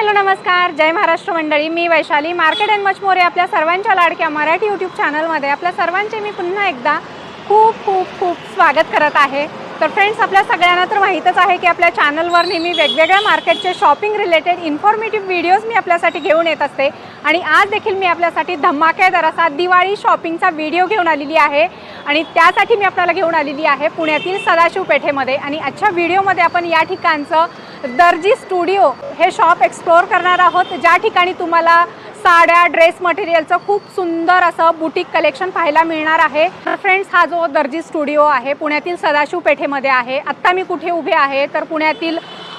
Hello नमस्कार. जय महाराष्ट्र मंडळी. मी Vaishali. Market and much more आपल्या सर्वांच्या लाडक्या मराठी यूट्यूब चॅनलमध्ये आपल्या सर्वांचे मी पुन्हा एकदा खूप खूप खूप स्वागत करत आहे. तर फ्रेंड्स आपल्या सगळ्यांना तर माहीतच आहे की आपल्या चॅनलवर नेहमी वेगवेगळ्या मार्केटचे शॉपिंग रिलेटेड इन्फॉर्मेटिव्ह व्हिडिओज मी आपल्यासाठी घेऊन येत असते. आणि आज देखील मी आपल्यासाठी धमाकेदार असा दिवाळी शॉपिंगचा व्हिडिओ घेऊन आलेली आहे. आणि त्यासाठी मी आपल्याला घेऊन आलेली आहे पुण्यातील सदाशिव पेठेमध्ये. आणि आजच्या व्हिडिओमध्ये आपण या ठिकाणचं दर्जी स्टुडिओ हे शॉप एक्सप्लोअर करणार आहोत. ज्या ठिकाणी तुम्हाला साड्या ड्रेस मटेरियलचं खूप सुंदर असं बुटीक कलेक्शन पाहायला मिळणार आहे. तर फ्रेंड्स हा जो दर्जी स्टुडिओ आहे पुण्यातील सदाशिव पेठेमध्ये आहे. आत्ता मी कुठे उभे आहे तर पुण्यातील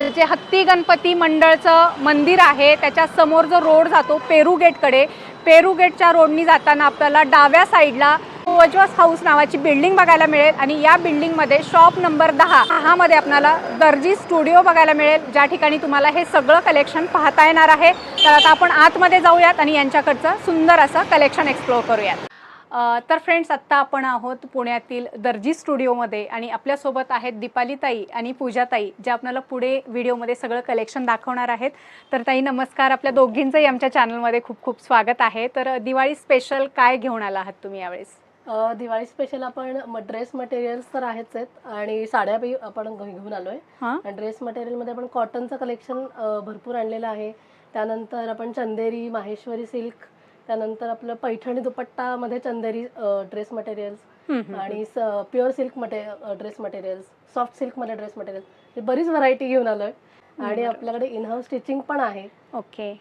जे हत्ती गणपती मंडळचं मंदिर आहे त्याच्यासमोर जो रोड जातो पेरू गेटकडे पेरू गेटच्या रोडनी जाताना आपल्याला डाव्या साईडला ओजवास हाऊस नावाची बिल्डिंग बघायला मिळेल आणि या बिल्डिंगमध्ये शॉप नंबर दहा आहामध्ये आपल्याला दर्जी स्टुडिओ बघायला मिळेल ज्या ठिकाणी तुम्हाला हे सगळं कलेक्शन पाहता येणार आहे. तर आता आपण आतमध्ये जाऊयात आणि यांच्याकडचं सुंदर असं कलेक्शन एक्सप्लोअर करूयात. तर फ्रेंड्स आत्ता आपण आहोत पुण्यातील दर्जी स्टुडिओमध्ये आणि आपल्यासोबत आहेत दीपाली ताई आणि पूजाताई ज्या आपल्याला पुढे व्हिडिओमध्ये सगळं कलेक्शन दाखवणार आहेत. तर ताई नमस्कार. आपल्या दोघींचंही आमच्या चॅनलमध्ये खूप खूप स्वागत आहे. तर दिवाळी स्पेशल काय घेऊन आला आहात तुम्ही यावेळेस? दिवाळी स्पेशल आपण ड्रेस मटेरियल्स तर आहेच आहेत आणि साड्या बी आपण घेऊन आलोय. हां. ड्रेस मटेरियलमध्ये आपण कॉटनचं कलेक्शन भरपूर आणलेलं आहे. त्यानंतर आपण चंदेरी माहेश्वरी सिल्क त्यानंतर आपलं पैठणी दुपट्टामध्ये चंदेरी ड्रेस मटेरियल्स. आणि प्युअर सिल्क मटे ड्रेस मटेरियल्स सॉफ्ट सिल्कमध्ये ड्रेस मटेरियल्स बरीच व्हरायटी घेऊन आलोय. आणि. आपल्याकडे इन हाऊस स्टिचिंग पण आहे. ओके.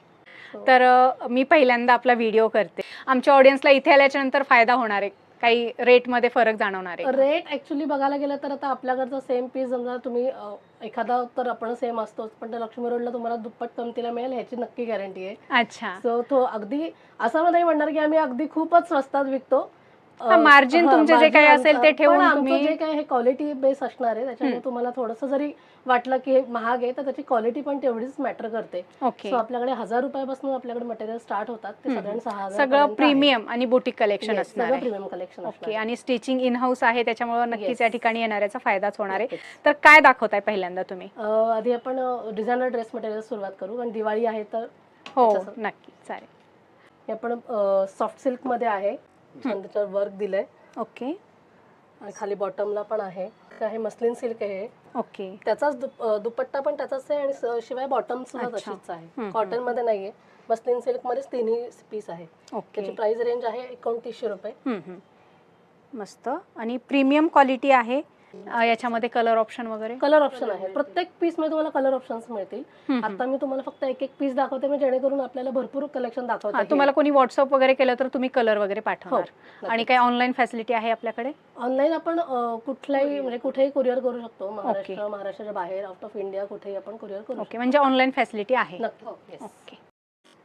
तर मी पहिल्यांदा आपला व्हिडिओ करते. आमच्या ऑडियन्सला इथे आल्याच्यानंतर फायदा होणार आहे. काही रेटमध्ये फरक जाणवणार आहे रेट ऍक्च्युली बघायला गेलं तर आता आपल्याकडचं सेम पीस समजा तुम्ही अ, एखादा तर आपण सेम असतोच पण त्या लक्ष्मी रोडला तुम्हाला दुप्पट किमतीला मिळेल ह्याची नक्की गॅरंटी आहे. अच्छा. सो तो अगदी असं नाही म्हणणार की आम्ही अगदी खूपच स्वस्तात विकतो हा, हा, तुमचे जे काही असेल ते ठेवून तुम्ही- जे काही हे क्वालिटी बेस असणार आहे त्याच्यामुळे. तुम्हाला थोडंसं जरी वाटलं की महाग आहे तर त्याची क्वालिटी पण तेवढीच मॅटर करते. ओके सो आपल्याकडे हजार रुपयापासून आपल्याकडे मटेरियल स्टार्ट होतात ते सगळं प्रीमियम आणि बुटीक कलेक्शन असणार प्रीमियम कलेक्शन ओके आणि स्टिचिंग इन हाऊस आहे त्याच्यामुळे नक्कीच. या ठिकाणी येणाऱ्याचा फायदाच होणार आहे. तर काय दाखवताय पहिल्यांदा तुम्ही? आधी आपण डिझायनर ड्रेस मटेरियल सुरुवात करू कारण दिवाळी आहे तर हो नक्की चालेल. हे आपण सॉफ्ट सिल्कमध्ये आहे. छान त्याच्यावर वर्क दिलंय. ओके. आणि खाली बॉटमला पण आहे. हे मस्लिन सिल्क आहे. ओके. त्याचाच दुप- अ, दुपट्टा पण त्याचाच आहे आणि स- शिवाय बॉटम सुद्धा अच्छा. तशीच आहे. हम्म, कॉटनमध्ये नाहीये. मस्लिन सिल्क मध्येच तिन्ही पीस आहे. ओके. त्याची प्राइस रेंज आहे एकोणतीसशे रुपये. हम्म, हम्म. मस्त. आणि प्रीमियम क्वालिटी आहे. अ, याच्यामध्ये कलर ऑप्शन वगैरे? कलर ऑप्शन आहे. प्रत्येक पीसमध्ये तुम्हाला कलर ऑप्शन्स मिळतील. आता मी तुम्हाला फक्त एक एक पीस दाखवते. मी जेणेकरून आपल्याला भरपूर कलेक्शन दाखवता हा, येईल. तुम्हाला कोणी व्हॉट्सअप वगैरे केलं तर तुम्ही कलर वगैरे हो पाठवणार आणि नक्कीच. काय ऑनलाईन फॅसिलिटी आहे आपल्याकडे? ऑनलाईन आपण अ, कुठल्याही म्हणजे कुठेही कुरिअर करू शकतो. महाराष्ट्र महाराष्ट्राच्या बाहेर आउट ऑफ इंडिया कुठेही आपण कुरिअर करू ओके म्हणजे ऑनलाईन फॅसिलिटी आहे. शकतो नक्की yes. ओके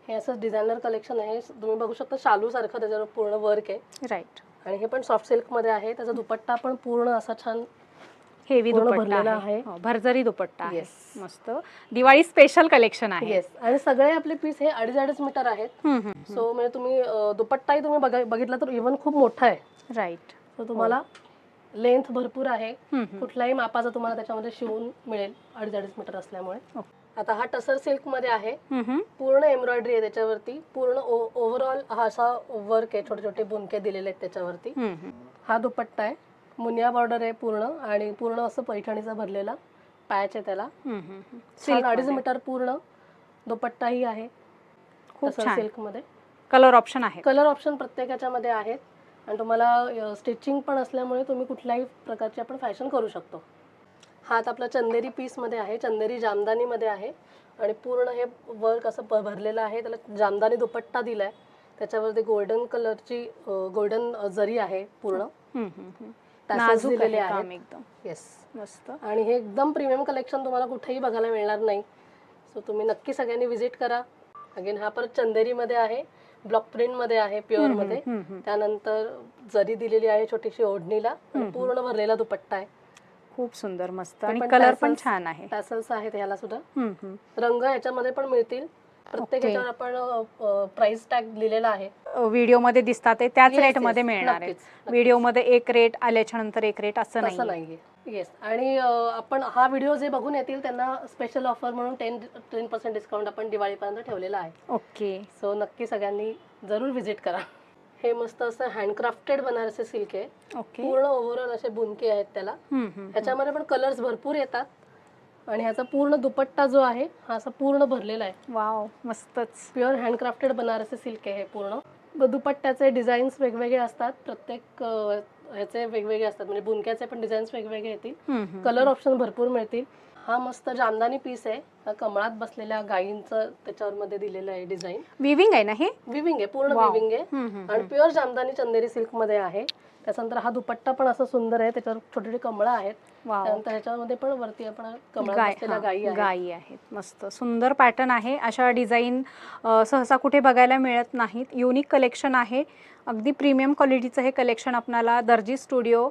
हे असं डिझायनर कलेक्शन आहे. तुम्ही बघू शकता शालू सारखं त्याच्यावर पूर्ण वर्क आहे. राईट आणि हे पण सॉफ्ट सिल्कमध्ये आहे. त्याचा दुपट्टा पण पूर्ण असा छान हेवी पूर्ण दुपट्टा भरलेला आहे. हो, भरजरी दुपट्टा आहे. Yes. मस्त. दिवाळी स्पेशल कलेक्शन आहे. येस आणि सगळे आपले पीस हे अडीच अडीच मीटर आहेत सो म्हणजे तुम्ही दुपट्टाही तुम्ही बघा बघितला तर इव्हन खूप मोठा आहे. राईट सो तुम्हाला लेंथ भरपूर आहे. कुठल्याही मापाचा तुम्हाला त्याच्यामध्ये शिवून मिळेल अडीच अडीच मीटर असल्यामुळे. ओके. आता हा टसर सिल्कमध्ये आहे. पूर्ण एम्ब्रॉयडरी आहे त्याच्यावरती. पूर्ण ओव्हरऑल हा असा वर्क आहे छोटे छोटे बुनके दिलेले आहेत त्याच्यावरती. हा दुपट्टा आहे. मुनिया बॉर्डर आहे पूर्ण आणि पूर्ण असं पैठणीचा भरलेला पॅच आहे त्याला. अडीच. मीटर पूर्ण दुपट्टाही आहे. खूप सिल्कमध्ये कलर ऑप्शन आहे. कलर ऑप्शन प्रत्येकाच्या मध्ये आहेत. आणि तुम्हाला स्टिचिंग पण असल्यामुळे तुम्ही कुठल्याही प्रकारची आपण फॅशन करू शकतो. हा आता आपला चंदेरी पीसमध्ये आहे चंदेरी जामदानी मध्ये आहे. आणि पूर्ण हे वर्क असं भ- भरलेलं आहे. त्याला जामदानी दुपट्टा दिलाय. त्याच्यावरती गोल्डन कलरची गोल्डन जरी आहे पूर्ण. नाजूक दिलेले आहे एकदम. येस मस्त. आणि हे एकदम प्रीमियम कलेक्शन तुम्हाला कुठेही बघायला मिळणार नाही. सो तुम्ही नक्की सगळ्यांनी व्हिजिट करा. अगेन हा परत चंदेरीमध्ये आहे. ब्लॉक प्रिंटमध्ये आहे प्युअर हम्म, मध्ये. हम्म, हम्म. त्यानंतर जरी दिलेली आहे छोटीशी ओढणीला. पूर्ण भरलेला दुपट्टा आहे. खूप सुंदर मस्त. आणि कलर पण छान आहे. टॅसल्स आहेत ह्याला सुद्धा. रंग ह्याच्यामध्ये पण मिळतील. प्रत्येक. याच्यावर आपण प्राइस टॅग लिहिलेला आहे. व्हिडिओमध्ये दिसतात ते त्याच रेटमध्ये yes, मिळणार आहे. नक्कीच. व्हिडिओमध्ये एक रेट आल्याच्यानंतर एक रेट असं नाही नाहीये. येस आणि आपण हा व्हिडिओ जे बघून येतील त्यांना स्पेशल ऑफर म्हणून टेन टेन पर्सेंट डिस्काउंट आपण दिवाळीपर्यंत ठेवलेला आहे. ओके सो नक्की सगळ्यांनी जरूर व्हिजिट करा. हे मस्त असं हँडक्राफ्टेड बनारसी सिल्क आहे. ओके पूर्ण ओव्हरऑल असे बुनके आहेत त्याला. हम्म, हम्म, ह्याच्यामध्ये पण कलर्स भरपूर येतात. आणि ह्याचा पूर्ण दुपट्टा जो आहे हा असा पूर्ण भरलेला आहे. वाव मस्तच. प्युअर हँडक्राफ्टेड बनारसी सिल्क आहे हे पूर्ण. ब- दुपट्ट्याचे डिझाईन्स वेगवेगळे असतात. प्रत्येक अं, ह्याचे वेगवेगळे असतात. म्हणजे बुनक्याचे पण डिझाईन्स वेगवेगळे येतील. हम्म, हम्म. कलर ऑप्शन भरपूर मिळतील. हा मस्त जामदानी पीस आहे. हा कमळात बसलेल्या गायींचं त्याच्यावर मध्ये दिलेलं आहे डिझाईन विविंग आहे ना हे? विविंग आहे पूर्ण Wow. विविंग आहे. हम्म, हम्म, आणि प्युअर जामदानी चंदेरी सिल्कमध्ये आहे. त्याच्यानंतर हा दुपट्टा पण असं सुंदर आहे. त्याच्यावर छोटे छोटे कमळं आहेत. त्यानंतर ह्याच्यामध्ये पण वरती आपण कमळात गाय बसलेल्या हा, गायी आहेत. गायी आहेत. मस्त. सुंदर पॅटर्न आहे. अशा डिझाईन सहसा कुठे बघायला मिळत नाहीत. युनिक कलेक्शन आहे. अगदी प्रीमियम क्वालिटीचं हे कलेक्शन आपणाला दर्जी स्टुडिओ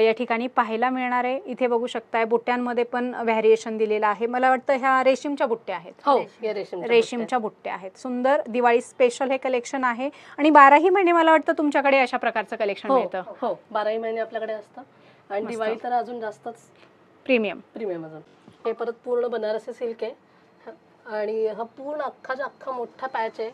या ठिकाणी पाहायला मिळणार आहे. इथे बघू शकताय बुट्ट्यांमध्ये पण व्हॅरिएशन दिलेलं आहे. मला वाटतं ह्या रेशीमच्या बुट्ट्या आहेत. हो हे रेशीम रेशीमच्या बुट्ट्या आहेत. सुंदर दिवाळी स्पेशल हे कलेक्शन आहे. आणि बाराही महिने मला वाटतं तुमच्याकडे अशा प्रकारचं कलेक्शन हो मिळतं. हो बाराही महिने आपल्याकडे असतं. आणि. दिवाळी तर अजून जास्तच प्रीमियम प्रीमियम अजून. हे परत पूर्ण बनारसी सिल्क आहे. आणि हा पूर्ण अख्खाचा अख्खा मोठा पॅच आहे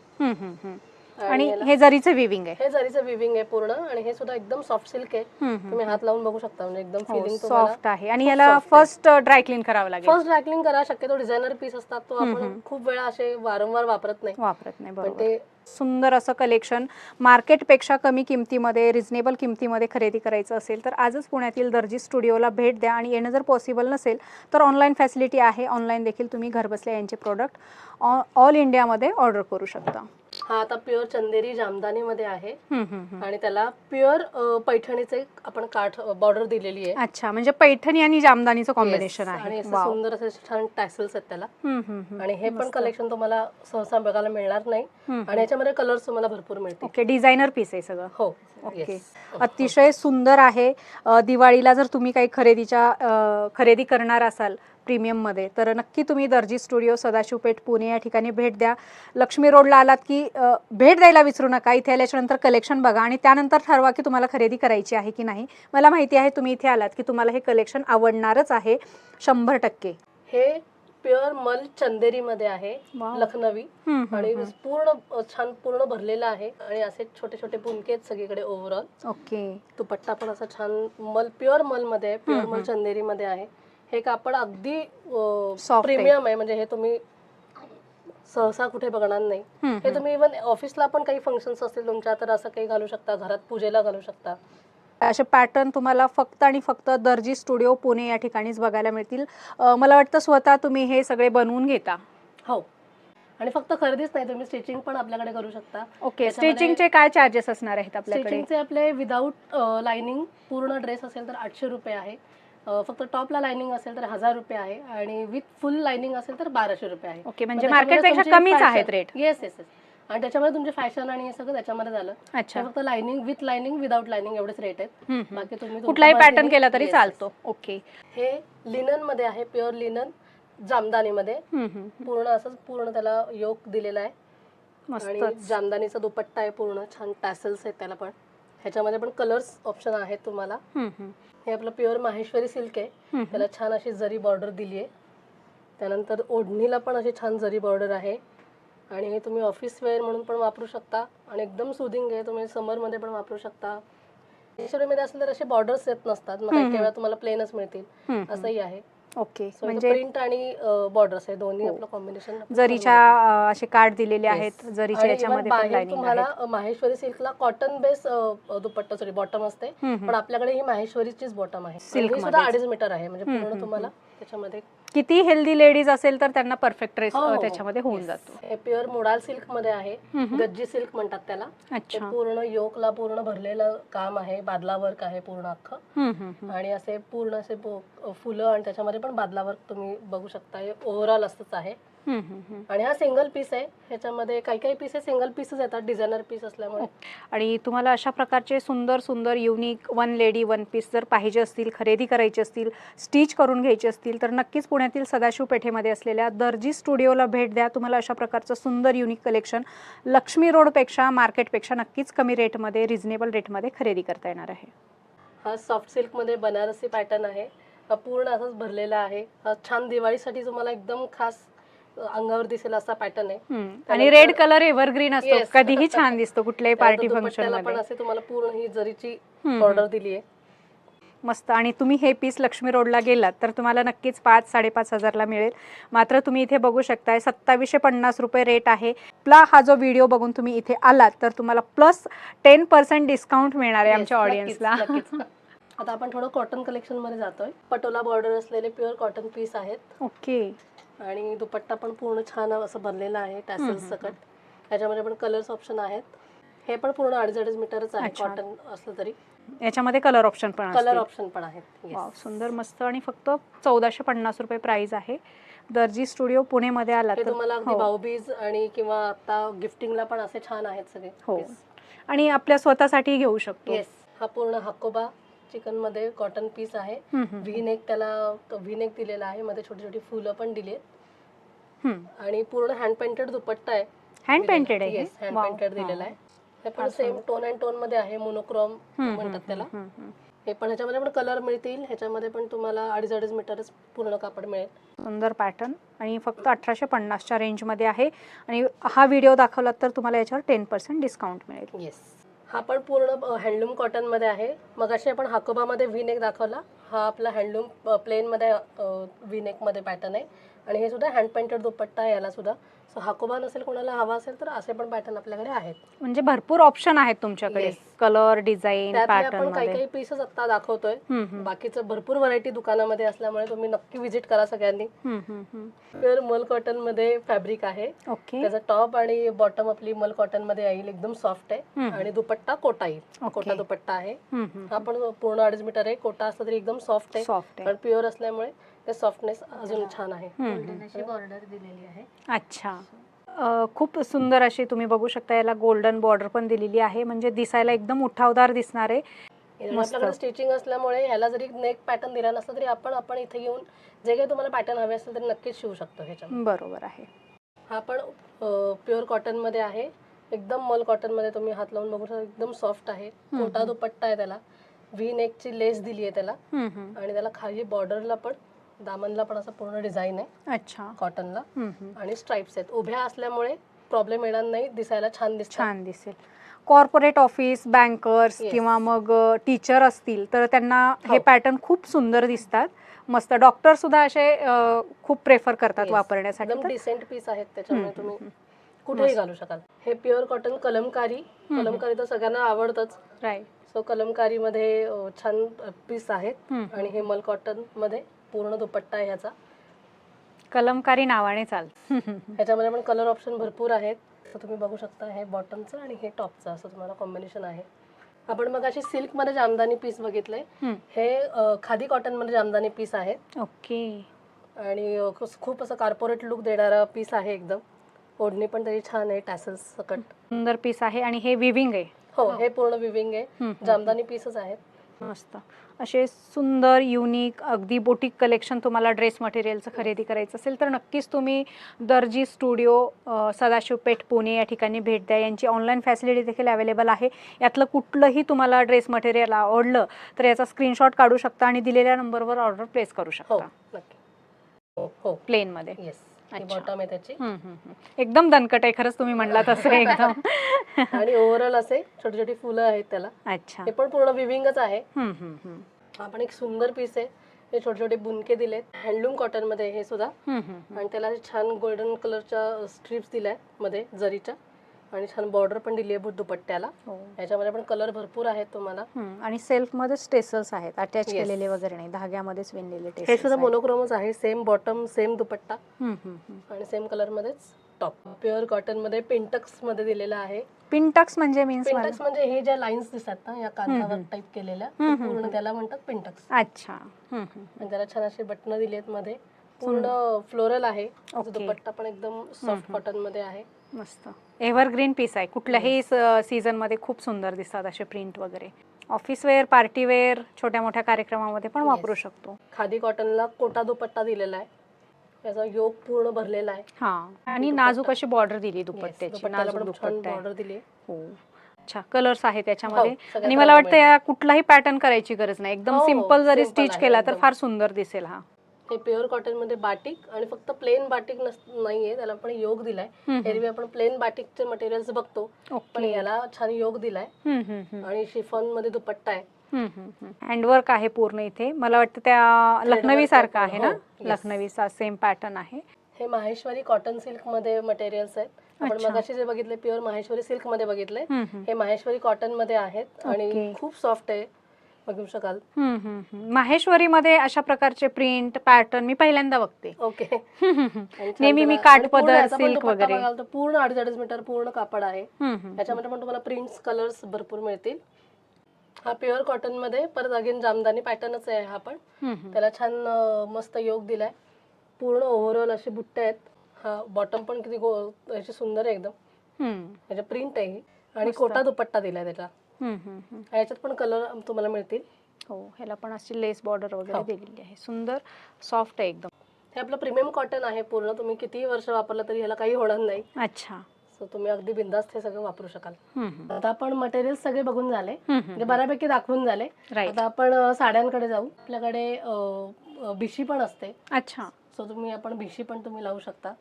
आणि हे जरीचं विविंग आहे. हे जरीचं विविंग आहे पूर्ण आणि हे सुद्धा एकदम सॉफ्ट सिल्क आहे. तुम्ही हात लावून बघू शकता म्हणजे एकदम हो, फिलिंग सॉफ्ट आहे. आणि याला. फर्स्ट ड्राय क्लीन करावं लागेल. फर्स्ट ड्रॅकलिंग करा शक्यतो डिझायनर पीस असतात तो आपण. खूप वेळा असे वारंवार वापरत नाही. वापरत नाही पण बरोबर. ते सुंदर असं कलेक्शन मार्केटपेक्षा कमी किमतीमध्ये रिझनेबल किमतीमध्ये खरेदी करायचं असेल तर आजच पुण्यातील दर्जी स्टुडिओला भेट द्या. आणि येणं जर पॉसिबल नसेल तर ऑनलाईन फॅसिलिटी आहे. ऑनलाईन देखील तुम्ही घरबसल्या यांचे प्रोडक्ट ऑल इंडियामध्ये ऑर्डर करू शकता. हा आता प्युअर चंदेरी जामदानी मध्ये आहे. आणि त्याला प्युअर पैठणीचे आपण काठ बॉर्डर दिलेली आहे अच्छा म्हणजे पैठणी आणि जामदानीचं. कॉम्बिनेशन आणि आहे Wow. सुंदर असे छान टॅसल्स आहेत त्याला. आणि हे पण. कलेक्शन तुम्हाला सहसा बघायला मिळणार नाही आणि याच्यामध्ये कलर्स तुम्हाला भरपूर मिळतील ओके डिझायनर पीस आहे सगळं हो ओके. अतिशय सुंदर आहे दिवाळीला जर तुम्ही काही खरेदीच्या खरेदी करणार असाल प्रीमियममध्ये. तर नक्की तुम्ही दर्जी स्टुडिओ सदाशिवपेठ पुणे या ठिकाणी भेट द्या. लक्ष्मी रोडला आलात की भेट द्यायला विसरू नका. इथे आल्याच्यानंतर कलेक्शन बघा आणि त्यानंतर ठरवा की तुम्हाला खरेदी करायची आहे की नाही. मला माहिती आहे तुम्ही इथे आलात की तुम्हाला हे कलेक्शन आवडणारच आहे शंभर टक्के. हे प्युअर मल चंदेरी मध्ये आहे. लखनवी. आणि. पूर्ण छान पूर्ण भरलेला आहे. आणि असे छोटे छोटे आहेत सगळीकडे ओव्हरऑल ओके. दुपट्टा पण असा छान मल प्युअर मलमध्ये प्युअर मल हम्म. चंदेरी मध्ये आहे. हे कापड अगदी Soft आहे. प्रीमियम आहे. म्हणजे हे तुम्ही सहसा कुठे बघणार नाही. हम्म, हे तुम्ही इव्हन ऑफिसला पण काही फंक्शन्स असतील तुमच्या तर असं काही घालू शकता. घरात पूजेला घालू शकता. असे पॅटर्न तुम्हाला फक्त आणि फक्त दर्जी स्टुडिओ पुणे या ठिकाणीच बघायला मिळतील. अ, मला वाटतं स्वतः तुम्ही हे सगळे बनवून घेता. हो. आणि फक्त खरेदीच नाही तुम्ही स्टिचिंग पण आपल्याकडे करू शकता. ओके त्याच्यामध्ये- स्टिचिंगचे काय चार्जेस असणार आहेत आपल्याकडे? स्टिचिंगचे आपले विदाऊट लाइनिंग पूर्ण ड्रेस असेल तर आठशे रुपये आहे. फक्त टॉपला लाइनिंग असेल तर हजार रुपये आहे आणि विथ फुल लाइनिंग असेल तर बाराशे रुपये आहे. ओके म्हणजे मार्केटपेक्षा कमीच आहेत रेट येस येस येस आणि त्याच्यामध्ये तुमचे फॅशन आणि हे सगळं त्याच्यामध्ये झालं. अच्छा. फक्त lining with lining without lining एवढेच रेट आहेत. बाकी तुम्ही कुठलाही पॅटर्न केला तरी चालतो. ओके. हे लिननमध्ये आहे प्युअर लिनन जामदानीमध्ये. पूर्ण असंच पूर्ण त्याला योक दिलेला आहे. आणि जामदानीचा दुपट्टा आहे पूर्ण. छान टॅसल्स आहेत त्याला पण. ह्याच्यामध्ये पण कलर्स ऑप्शन आहेत तुम्हाला. हे आपलं प्युअर माहेश्वरी सिल्क आहे. त्याला छान अशी जरी बॉर्डर दिली आहे. त्यानंतर ओढणीला पण अशी छान जरी बॉर्डर आहे. आणि हे तुम्ही ऑफिस वेअर म्हणून पण वापरू शकता. आणि एकदम सुदिंग आहे. तुम्ही समरमध्ये पण वापरू शकता. मध्ये असेल तर असे बॉर्डर्स येत नसतात. मग काही वेळा तुम्हाला प्लेनच मिळतील. असंही आहे. ओके. म्हणजे प्रिंट आणि बॉर्डर्स आहे. दोन्ही हो. आपलं कॉम्बिनेशन जरीच्या असे कार्ड दिलेले आहेत जरीच्या याच्यामध्ये तुम्हाला Maheshwari सिल्कला cotton base dupatta sorry bottom असते. पण आपल्याकडे ही माहेश्वरीचीच बॉटम आहे. ही सुद्धा. अडीच मीटर आहे. म्हणजे पूर्ण तुम्हाला त्याच्यामध्ये किती हेल्दी लेडीज असेल तर त्यांना परफेक्ट ड्रेस हो, हो. त्याच्यामध्ये होऊन Yes. जातो हे प्युअर मोडाल सिल्कमध्ये आहे. गज्जी सिल्क म्हणतात त्याला ते अच्छा पूर्ण योकला पूर्ण भरलेलं काम आहे बादला वर्क आहे पूर्ण अख्खं हम्म, हम्म, हम्म. आणि असे पूर्ण असे बो- फुलं आणि त्याच्यामध्ये पण बादला वर्क तुम्ही बघू शकता हे ओव्हरऑल असंच आहे. आणि हा सिंगल पीस आहे. ह्याच्यामध्ये काही काही पीस सिंगल पीसच येतात. डिझायनर पीस असल्यामुळे. आणि तुम्हाला अशा प्रकारचे सुंदर सुंदर unique one lady one piece जर पाहिजे असतील खरेदी करायची असतील स्टिच करून घ्यायची असतील तर नक्कीच पुण्यातील सदाशिव पेठेमध्ये असलेल्या दर्जी स्टुडिओला भेट द्या. तुम्हाला अशा प्रकारचं सुंदर युनिक कलेक्शन लक्ष्मी रोडपेक्षा मार्केटपेक्षा नक्कीच कमी रेटमध्ये रिझनेबल रेटमध्ये खरेदी करता येणार आहे. हा सॉफ्ट सिल्कमध्ये बनारसी पॅटर्न आहे. हा पूर्ण असंच भरलेला आहे. हा छान दिवाळीसाठी तुम्हाला एकदम खास अंगावर दिसेल असा पॅटर्न आहे. आणि रेड कलर एव्हरग्रीन असतो. Yes. कधीही छान दिसतो कुठल्याही पार्टी फंक्शन दुपट्ट्याला पण मध्ये. असे तुम्हाला पूर्ण ही जरीची हम्म. बॉर्डर दिली आहे मस्त. आणि तुम्ही हे पीस लक्ष्मी रोडला गेलात तर तुम्हाला नक्कीच पाच साडेपाच हजारला मिळेल. मात्र तुम्ही इथे बघू शकताय सत्तावीसशे पन्नास रुपये रेट आहे. प्ला हा जो व्हिडिओ बघून तुम्ही इथे आलात तर तुम्हाला प्लस टेन पर्सेंट डिस्काउंट मिळणार आहे Yes, आमच्या नक्कीच, ऑडियन्सला नक्कीच. आता आपण थोडं कॉटन कलेक्शनमध्ये जातोय. पटोला बॉर्डर असलेले प्युअर कॉटन पीस आहेत. ओके आणि दुपट्टा पण पूर्ण छान असं भरलेला आहे हम्म, सकट त्याच्यामध्ये पण कलर्स ऑप्शन आहेत हे पण पूर्ण अडीच अडीच मीटरच आहे अच्छा. कॉटन असलं तरी याच्यामध्ये कलर ऑप्शन पण कलर असतील. ऑप्शन पण आहेत Yes. सुंदर मस्त आणि फक्त चौदाशे पन्नास रुपये प्राइस आहे दर्जी स्टुडिओ पुणेमध्ये आला हे तर तुम्हाला अगदी हो. भाऊबीज आणि किंवा आता गिफ्टिंगला पण असे छान आहेत सगळे हो आणि आपल्या स्वतःसाठी घेऊ शकतो येस हा पूर्ण हाकोबा चिकनमध्ये कॉटन पीस आहे. हम्म, हम्म, व्ही नेक त्याला व्ही नेक दिलेला आहे. मध्ये छोटी छोटी फुलं पण दिली. आणि पूर्ण हँड पेंटेड दुपट्टा आहे. हँड पेंटेड आहे? Hand painted. दिलेला आहे. हे. पण सेम. टोन अँड टोनमध्ये आहे मोनोक्रोम म्हणतात त्याला. हे पण ह्याच्यामध्ये पण कलर मिळतील. ह्याच्यामध्ये पण तुम्हाला अडीच अडीच मीटरच पूर्ण कापड मिळेल. सुंदर पॅटर्न आणि फक्त अठराशे पन्नासच्या रेंजमध्ये आहे. आणि हा व्हिडिओ दाखवलात तर तुम्हाला याच्यावर टेन पर्सेंट डिस्काउंट मिळेल. येस हा पण पूर्ण हँडलूम कॉटनमध्ये आहे. मगाशी आपण हाकोबामध्ये व्हीनेक दाखवला. हा आपला हँडलूम प्लेनमध्ये विनेकमध्ये पॅटर्न आहे. आणि हे सुद्धा हँड पेंटेड दुपट्टा आहे याला सुद्धा. सो हाकोबा नसेल कोणाला हवा असेल तर असे पण पॅटर्न आपल्याकडे आहेत. म्हणजे भरपूर ऑप्शन आहेत तुमच्याकडे. Yes. कलर डिझाईन त्यातले पॅटर्न आपण काही काही पीसेस आता दाखवतोय. बाकीचं भरपूर व्हरायटी दुकानामध्ये असल्यामुळे तुम्ही नक्की विजिट करा सगळ्यांनी. तर मल कॉटनमध्ये फॅब्रिक आहे. ओके त्याचा टॉप आणि बॉटम आपली मल कॉटनमध्ये येईल एकदम सॉफ्ट आहे. हम्म. आणि दुपट्टा कोटा येईल. Okay. कोटा दुपट्टा आहे. हा पण पूर्ण अडीच मीटर आहे. कोटा असला तरी एकदम सॉफ्ट आहे. सॉफ्ट आहे. पण प्युअर असल्यामुळे ते सॉफ्टनेस अजून छान आहे. हम्म, हम्म. अशी बॉर्डर दिलेली आहे. अच्छा. अ, खूप सुंदर अशी तुम्ही बघू शकता याला गोल्डन बॉर्डर पण दिलेली आहे. म्हणजे दिसायला एकदम उठावदार दिसणार आहे. आणि मस्त. आपल्याकडे स्टिचिंग असल्यामुळे ह्याला जरी नेक पॅटर्न दिला नसला तरी आपण आपण इथे येऊन जे काही तुम्हाला पॅटर्न हवे असेल तरी नक्कीच शिवू शकतो ह्याच्यामध्ये बरोबर आहे. हा पण प्युअर कॉटनमध्ये आहे. एकदम मल कॉटनमध्ये तुम्ही हात लावून बघू शकता एकदम सॉफ्ट आहे. हम्म. कोटा दुपट्टा आहे त्याला. व्ही नेकची लेस दिली आहे त्याला. हम्म, हम्म. आणि त्याला खाली बॉर्डरला पण दामनला पण असं पूर्ण डिझाईन आहे. अच्छा. कॉटनला. आणि स्ट्राईप्स आहेत. उभ्या असल्यामुळे प्रॉब्लेम येणार नाही. दिसायला छान दिसतात. छान दिसेल. Corporate office bankers Yes. किंवा मग टीचर असतील तर त्यांना हे. हो. पॅटर्न खूप सुंदर दिसतात. मस्त. डॉक्टर सुद्धा असे अ, खूप प्रेफर करतात Yes. वापरण्यासाठी एकदम तर- डिसेंट पीस आहेत. त्याच्यामुळे हम्म, तुम्ही हम्म, कुठेही मस्त. घालू शकाल. हे प्युअर कॉटन कलमकारी. कलमकारी तर सगळ्यांना आवडतच. राईट सो कलमकारीमध्ये अ, छान पीस आहेत. हम्म. आणि हे मल कॉटनमध्ये पूर्ण दुपट्टा आहे ह्याचा. कलमकारी नावाने चाल. ह्याच्यामध्ये पण कलर ऑप्शन भरपूर आहेत. तर तुम्ही बघू शकता हे बॉटमचं आणि हे टॉपचं असं तुम्हाला कॉम्बिनेशन आहे. आपण मग अशी सिल्कमध्ये जामदानी पीस बघितले. हे खादी कॉटनमध्ये जामदानी पीस आहेत. ओके. आणि खूप- असं कॉर्पोरेट लुक देणारा पीस आहे एकदम. ओढणी पण त्याची छान आहे टॅसल्स सकट. सुंदर पीस आहे आणि हे विविंग आहे. हो हे पूर्ण विविंग आहे. जामदानी पीसच आहेत. मस्त. असे सुंदर युनिक अगदी बोटिक कलेक्शन तुम्हाला ड्रेस मटेरियलचं खरेदी करायचं असेल तर नक्कीच तुम्ही दर्जी स्टुडिओ अ, सदाशिव पेठ पुणे या ठिकाणी भेट द्या. यांची ऑनलाईन फॅसिलिटी देखील अवेलेबल आहे. यातलं कुठलंही तुम्हाला ड्रेस मटेरियल आवडलं तर याचा स्क्रीनशॉट काढू शकता आणि दिलेल्या नंबरवर ऑर्डर प्लेस करू हो शकता नक्की. हो हो. प्लेनमध्ये येस अच्छा. बॉटम आहे त्याची. हम्म, हम्म, हम्म. एकदम दणकट आहे खरंच तुम्ही म्हणला तसं एकदम. आणि ओव्हरऑल असे छोटी छोटी फुलं आहेत त्याला. अच्छा. हे पण पूर्ण विविंगच आहे. हम्म, हम्म, हम्म. हा पण एक सुंदर पीस आहे. हे छोटे छोटे बुनके दिलेत. हँडलूम कॉटनमध्ये हे सुद्धा. हम्म, हम्म, हम्म. आणि त्याला छान गोल्डन कलरच्या स्ट्रीप्स दिल्या मध्ये जरीच्या. आणि छान बॉर्डर पण दिली आहे दुपट्ट्याला. हो. याच्यामध्ये पण कलर भरपूर आहेत तुम्हाला. आणि सेल्फमध्ये स्टेसल्स आहेत अटॅच. केलेले वगैरे नाही. धाग्यामध्येच विणलेले हे सुद्धा. मोनोक्रोमच आहे. Same bottom same dupatta. आणि सेम कलर मध्येच टॉप प्युअर कॉटनमध्ये पिंटक्समध्ये दिलेला आहे. पिंटक्स म्हणजे मीन्स पिंटक्स म्हणजे हे ज्या लाईन्स दिसतात ना या हम्म. टाईप केलेल्या पूर्ण. त्याला म्हणतात पिंटक्स अच्छा. त्याला छान असे बटणं दिली आहेत मध्ये पूर्ण फ्लोरल आहे. दुपट्टा पण एकदम सॉफ्ट कॉटनमध्ये आहे. मस्त. एव्हरग्रीन पीस आहे. कुठल्याही सीझनमध्ये खूप सुंदर दिसतात असे प्रिंट वगैरे. ऑफिस वेअर पार्टी वेअर छोट्या मोठ्या कार्यक्रमामध्ये पण. वापरू शकतो. खादी कॉटनला कोटा दुपट्टा दिलेला आहे. त्याचा योग पूर्ण भरलेला आहे. हा. आणि. नाजूक अशी बॉर्डर दिली दुपट्ट्याची. नाजूक दुपट्टा. बॉर्डर दिली. हो. अच्छा कलर्स आहे त्याच्यामध्ये हो, आणि मला वाटतं कुठलाही पॅटर्न करायची गरज नाही. एकदम हो, हो, सिंपल जरी स्टिच केला तर. फार सुंदर दिसेल हा. हे प्युअर कॉटनमध्ये बाटिक आणि फक्त प्लेन बाटिक नस नाहीये त्याला पण योग दिलाय. एरवी आपण प्लेन बाटिकचे मटेरियल्स बघतो पण याला छान योग दिलाय. आणि शिफॉनमध्ये दुपट्टा आहे. हँडवर्क आहे पूर्ण इथे. मला वाटतं त्या लखनवी सारखं आहे ना? हो. लखनवीचा सेम पॅटर्न आहे. हे माहेश्वरी कॉटन सिल्कमध्ये मटेरियल्स आहेत. आपण. मगाशी जे बघितले प्युअर माहेश्वरी सिल्कमध्ये बघितले. हे माहेश्वरी कॉटनमध्ये आहेत आणि. खूप सॉफ्ट आहे. बघू शकाल. हम्म. माहेश्वरीमध्ये अशा प्रकारचे प्रिंट पॅटर्न मी पहिल्यांदा बघते. ओके. नेहमी मी याचा पण सिल्क वगैरे. पूर्ण अडीच अडीच मीटर पूर्ण कापड आहे. हम्म, हम्म. याच्यामध्ये पण तुम्हाला प्रिंट्स कलर्स भरपूर मिळतील. हा प्युअर कॉटनमध्ये परत अगेन जामदानी पॅटर्नच आहे हा पण. त्याला छान मस्त योग दिलाय. पूर्ण ओव्हरऑल असे बुट्टे आहेत. हा बॉटम पण किती सुंदर आहे एकदम. याच्या प्रिंट आहे. आणि. कोटा दुपट्टा दिलाय त्याचा. हम्म, हम्म, हम्म. याच्यात पण कलर तुम्हाला मिळतील. हो ह्याला पण अशी लेस बॉर्डर वगैरे हो. दिलेली आहे. सुंदर सॉफ्ट आहे एकदम. हे आपलं प्रीमियम कॉटन आहे पूर्ण. तुम्ही कितीही वर्ष वापरलं तरी ह्याला काही होणार नाही. अच्छा. सो तुम्ही अगदी बिंदास्त हे सगळं वापरू शकाल. आता आपण मटेरियल सगळे बघून झाले. म्हणजे. बऱ्यापैकी दाखवून झाले. आता आपण साड्यांकडे जाऊ. आपल्याकडे भिशी पण असते. अच्छा. सो तुम्ही आपण भिशी पण तुम्ही लावू शकता.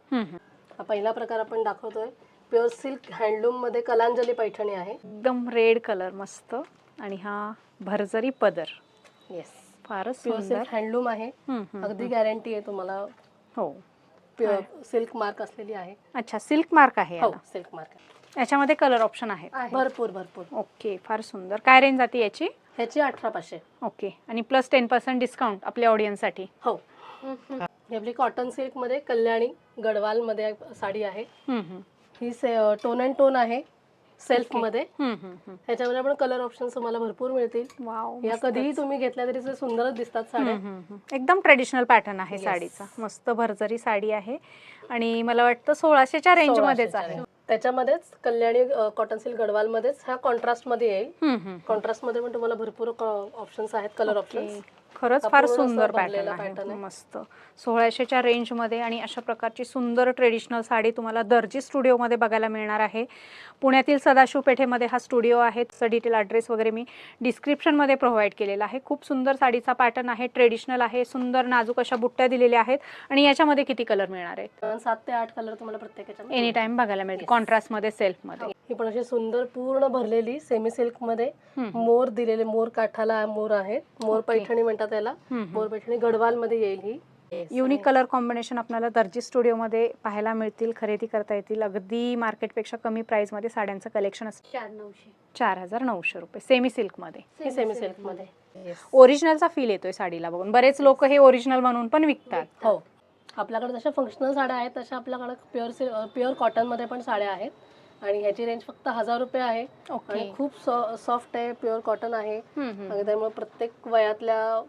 हा पहिला प्रकार आपण दाखवतोय. प्युअर सिल्क हँडलूममध्ये कलांजली पैठणी आहे. एकदम रेड कलर मस्त. आणि हा भरजरी पदर. येस फारच प्युअर सुंदर. सिल्क हँडलूम आहे. हम्म, हम्म, अगदी. गॅरंटी आहे तुम्हाला. हो. प्युअर सिल्क मार्क असलेली आहे. अच्छा सिल्क मार्क आहे हो याला. सिल्क मार्क याच्यामध्ये कलर ऑप्शन आहे. भरपूर भरपूर. ओके फार सुंदर. काय रेंज जाते याची? ह्याची अठरा पाचशे. ओके. आणि प्लस टेन पर्सेंट डिस्काउंट आपल्या ऑडियन्ससाठी हो ही. आपली कॉटन सिल्कमध्ये कल्याणी गडवाल मध्ये साडी आहे. ही टोन अँड टोन आहे सेल्फमध्ये. ह्याच्यामध्ये पण कलर ऑप्शन तुम्हाला भरपूर मिळतील. वाव या कधीही तुम्ही घेतल्या तरी सुंदरच दिसतात साड्या. एकदम ट्रेडिशनल पॅटर्न आहे. साडीचा. मस्त भरजरी साडी आहे. आणि मला वाटतं सोळाशेच्या रेंज मध्येच 1600 आहे. च्या. त्याच्यामध्येच कल्याणी कॉटन सिल्क गडवाल मध्येच ह्या कॉन्ट्रास्टमध्ये येईल. कॉन्ट्रास्टमध्ये पण तुम्हाला भरपूर ऑप्शन्स आहेत कलर. ऑप्शन्स खरंच फार सुंदर पॅटर्न आहे. मस्त. सोळाशेच्या रेंजमध्ये आणि अशा प्रकारची सुंदर ट्रेडिशनल साडी तुम्हाला दर्जी स्टुडिओमध्ये बघायला मिळणार आहे. पुण्यातील सदाशिव पेठेमध्ये हा स्टुडिओ आहे. त्याचा डिटेल ॲड्रेस वगैरे मी डिस्क्रिप्शनमध्ये प्रोव्हाइड केलेला आहे. खूप सुंदर साडीचा पॅटर्न आहे ट्रेडिशनल आहे सुंदर नाजूक अशा बुट्ट्या दिलेल्या आहेत आणि याच्यामध्ये किती कलर मिळणार आहेत? सात ते आठ कलर तुम्हाला प्रत्येकाच्या एनी टाइम बघायला Yes. कॉन्ट्रास्टमध्ये सेल्फमध्ये ही पण अशी सुंदर पूर्ण भरलेली सेमी सिल्कमध्ये हम्म. मोर दिलेले मोर काठाला मोर आहेत. मोर. पैठणी म्हणतात त्याला. हम्म, मोर पैठणी गडवाल मध्ये येईल ही. युनिक कलर कॉम्बिनेशन आपल्याला दर्जी स्टुडिओमध्ये पाहायला मिळतील खरेदी करता येतील. अगदी मार्केटपेक्षा कमी प्राईसमध्ये साड्यांचं कलेक्शन असतं. चार नऊशे. चार हजार नऊशे रुपये. सेमी सिल्कमध्ये ही सेमी सिल्कमध्ये. ओरिजिनलचा फील येतोय साडीला बघून. बरेच लोक हे ओरिजिनल म्हणून पण विकतात. हो. आपल्याकडे जशा फंक्शनल साड्या आहेत तशा आपल्याकडे प्युअर प्युअर कॉटनमध्ये पण साड्या आहेत. आणि ह्याची रेंज फक्त हजार रुपये आहे. आणि खूप सॉफ्ट आहे प्युअर कॉटन आहे. आणि त्यामुळे प्रत्येक वयातल्या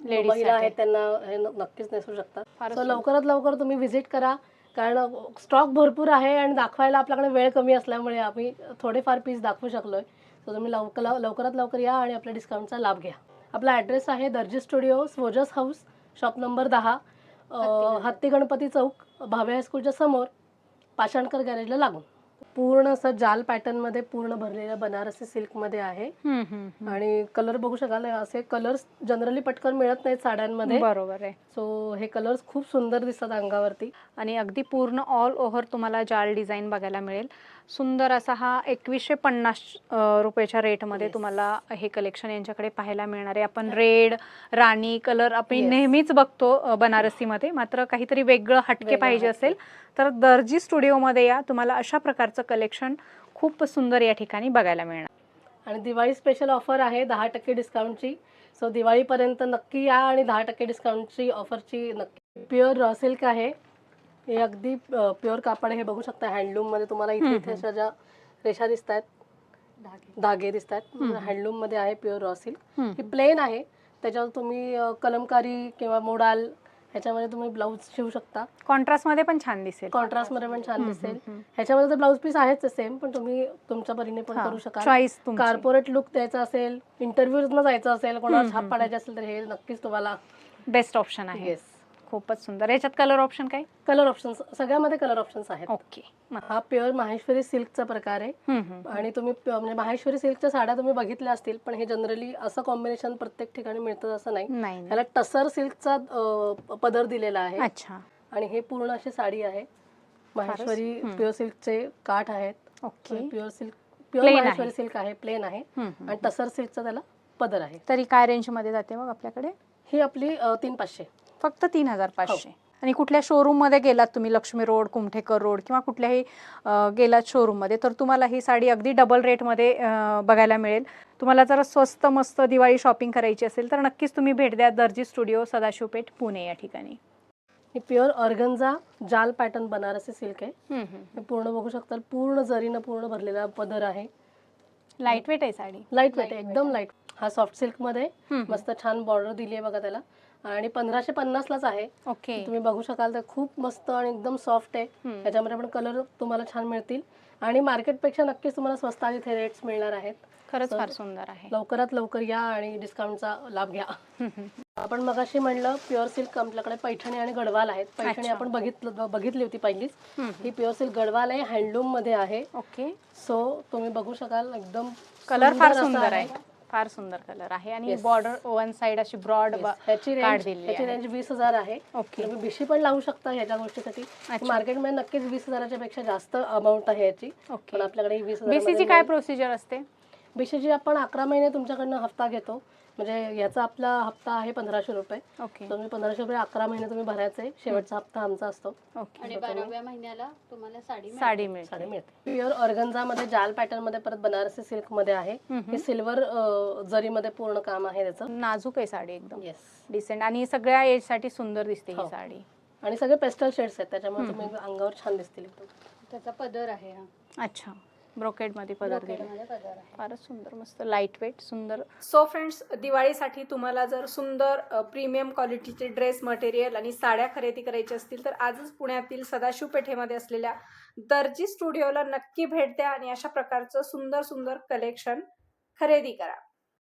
महिला. आहेत त्यांना हे नक्कीच नेसू शकतात. लवकरात लवकर तुम्ही व्हिजिट करा. कारण स्टॉक भरपूर आहे आणि दाखवायला आपल्याकडे वेळ कमी असल्यामुळे आम्ही थोडेफार पीस दाखवू शकलोय. सो तुम्ही लवकर लवकरात लवकर या आणि आपल्या डिस्काउंटचा लाभ घ्या. आपला ॲड्रेस आहे Darji studio Swojas house shop number दहा हत्ती गणपती. चौक भावे हायस्कूलच्या समोर पाषाणकर गॅरेजला लागून. पूर्ण असं जाल पॅटर्नमध्ये पूर्ण भरलेल्या बनारसी सिल्कमध्ये आहे. आणि कलर बघू शकाल असे कलर्स जनरली पटकन मिळत नाहीत साड्यांमध्ये. बरोबर आहे. सो हे कलर्स खूप सुंदर दिसतात अंगावरती. आणि अगदी पूर्ण ऑल ओव्हर तुम्हाला जाल डिझाईन बघायला मिळेल. सुंदर असा हा एकवीसशे पन्नास रुपयाच्या रेटमध्ये Yes. तुम्हाला हे कलेक्शन यांच्याकडे पाहायला मिळणार आहे. आपण रेड राणी कलर आपण Yes. नेहमीच बघतो बनारसीमध्ये. मात्र काहीतरी वेगळं हटके पाहिजे. असेल तर दर्जी स्टुडिओमध्ये या. तुम्हाला अशा प्रकारचं कलेक्शन खूप सुंदर या ठिकाणी बघायला मिळणार. आणि दिवाळी स्पेशल ऑफर आहे दहा टक्के डिस्काउंटची सो दिवाळीपर्यंत नक्की या आणि दहा टक्के डिस्काउंटची ऑफरची नक्की. प्युअर रॉ सिल्क आहे. हे अगदी प्युअर कापड हे बघू शकता. हँडलूममध्ये तुम्हाला इथे इथे. अशा ज्या रेषा दिसत आहेत धागे दिसत आहेत. हँडलूममध्ये आहे प्युअर रॉ सिल्क. ही प्लेन आहे. त्याच्यावर तुम्ही कलमकारी किंवा मोडाल ह्याच्यामध्ये तुम्ही ब्लाऊज शिवू शकता. कॉन्ट्रास्टमध्ये पण छान दिसेल. कॉन्ट्रास्टमध्ये पण छान दिसेल. ह्याच्यामध्ये तर ब्लाऊज पीस आहेच सेम पण तुम्ही तुमच्या परीने पण करू शकाल. चॉईस कॉर्पोरेट लुक द्यायचा असेल इंटरव्ह्यूज न जायचं असेल कोणाला छाप पाडायचे असेल तर हे नक्कीच तुम्हाला बेस्ट ऑप्शन आहे. येस खूपच सुंदर. याच्यात कलर ऑप्शन काय? कलर ऑप्शन्स सगळ्यामध्ये कलर ऑप्शन्स आहेत. ओके हा प्युअर माहेश्वरी सिल्कचा प्रकार आहे. आणि तुम्ही म्हणजे माहेश्वरी सिल्कच्या साड्या तुम्ही बघितल्या असतील पण हे जनरली असं कॉम्बिनेशन प्रत्येक ठिकाणी मिळतं असं नाही. ह्याला टसर सिल्कचा पदर दिलेला आहे. अच्छा. आणि हे पूर्ण अशी साडी आहे. माहेश्वरी. प्युअर सिल्कचे काठ आहेत. Okay pure silk pure. Maheshwari silk आहे प्लेन आहे. आणि टसर सिल्कचा त्याला पदर आहे. तरी काय रेंजमध्ये जाते मग आपल्याकडे? ही आपली तीन पाचशे. फक्त तीन हजार हो. पाचशे आणि कुठल्या showroom मध्ये गेलात तुम्ही लक्ष्मी रोड कुमठेकर रोड किंवा कुठल्याही गेलात showroom मध्ये तर तुम्हाला ही साडी अगदी डबल रेटमध्ये अं, बघायला मिळेल. तुम्हाला जर स्वस्त मस्त दिवाळी शॉपिंग करायची असेल तर नक्कीच तुम्ही भेट द्या दर्जी स्टुडिओ सदाशिवपेठ पुणे या ठिकाणी. ही प्युअर ऑर्गन्झा जाल पॅटर्न बनारसी सिल्क आहे. हे पूर्ण बघू शकता पूर्ण जरीनं पूर्ण भरलेला पदर आहे. लाइट वेट आहे साडी. लाइट वेट आहे एकदम लाइट हा सॉफ्ट सिल्कमध्ये. मस्त छान बॉर्डर दिली आहे बघा त्याला. आणि पंधराशे पन्नास लाच आहे. ओके. तुम्ही बघू शकाल तर खूप मस्त आणि एकदम सॉफ्ट आहे. त्याच्यामध्ये पण कलर तुम्हाला छान मिळतील. आणि मार्केटपेक्षा नक्कीच तुम्हाला स्वस्तात इथे रेट्स मिळणार आहेत. खरंच फार सुंदर आहे. लवकरात लवकर या आणि डिस्काउंटचा लाभ घ्या. आपण मगाशी म्हणलं प्युअर सिल्क आपल्याकडे पैठणी आणि गडवाल आहेत. पैठणी. आपण बघितलं बघितली होती पहिलीच. ही प्युअर सिल्क गडवाल आहे हँडलूममध्ये आहे. ओके. सो तुम्ही बघू शकाल एकदम कलर फार सुंदर आहे. फार सुंदर कलर आहे आणि Yes. बॉर्डर वन साइड अशी ब्रॉड. ह्याची कार्ड रेंज ह्याची आहे. रेंज वीस हजार आहे ओके तुम्ही बिशी पण लावू शकता ह्याच्या गोष्टीसाठी अच्छा. मार्केटमध्ये नक्कीच वीस हजाराच्या पेक्षा जास्त अमाऊंट आहे याची पण ओके आपल्याकडे ही वीस बीसीची काय प्रोसिजर असते बीसीची आपण अकरा महिने तुमच्याकडनं हप्ता घेतो म्हणजे याचा आपला हप्ता आहे पंधराशे रुपये. ओके. तुम्ही पंधराशे रुपये अकरा महिने तुम्ही भरायचे शेवटचा हप्ता आमचा असतो. ओके. आणि बाराव्या महिन्याला तुम्हाला साडी मिळेल. साडी साडी मिळते. मिळते प्युअर ऑर्गन्झा मध्ये जाल पॅटर्नमध्ये परत बनारसी सिल्कमध्ये आहे. हे सिल्वर जरीमध्ये पूर्ण काम आहे त्याचं. नाजूक आहे साडी एकदम. येस डिसेंट आणि सगळ्या एजसाठी सुंदर दिसते ही हो. साडी. आणि सगळे पेस्टल शेड्स आहेत. त्याच्यामुळे तुम्ही अंगावर छान दिसतील एकदम. त्याचा पदर आहे हा. अच्छा. ब्रोकेडमध्ये पदर दिला. ब्रोकेडमध्ये पदर आहे. फारच सुंदर मस्त लाइट वेट सुंदर. सो फ्रेंड्स दिवाळीसाठी तुम्हाला जर सुंदर प्रीमियम क्वालिटीचे ड्रेस मटेरियल आणि साड्या खरेदी करायची असतील तर आजच पुण्यातील सदाशिव पेठेमध्ये असलेल्या दर्जी स्टुडिओला नक्की भेट द्या आणि अशा प्रकारचं सुंदर सुंदर कलेक्शन खरेदी करा.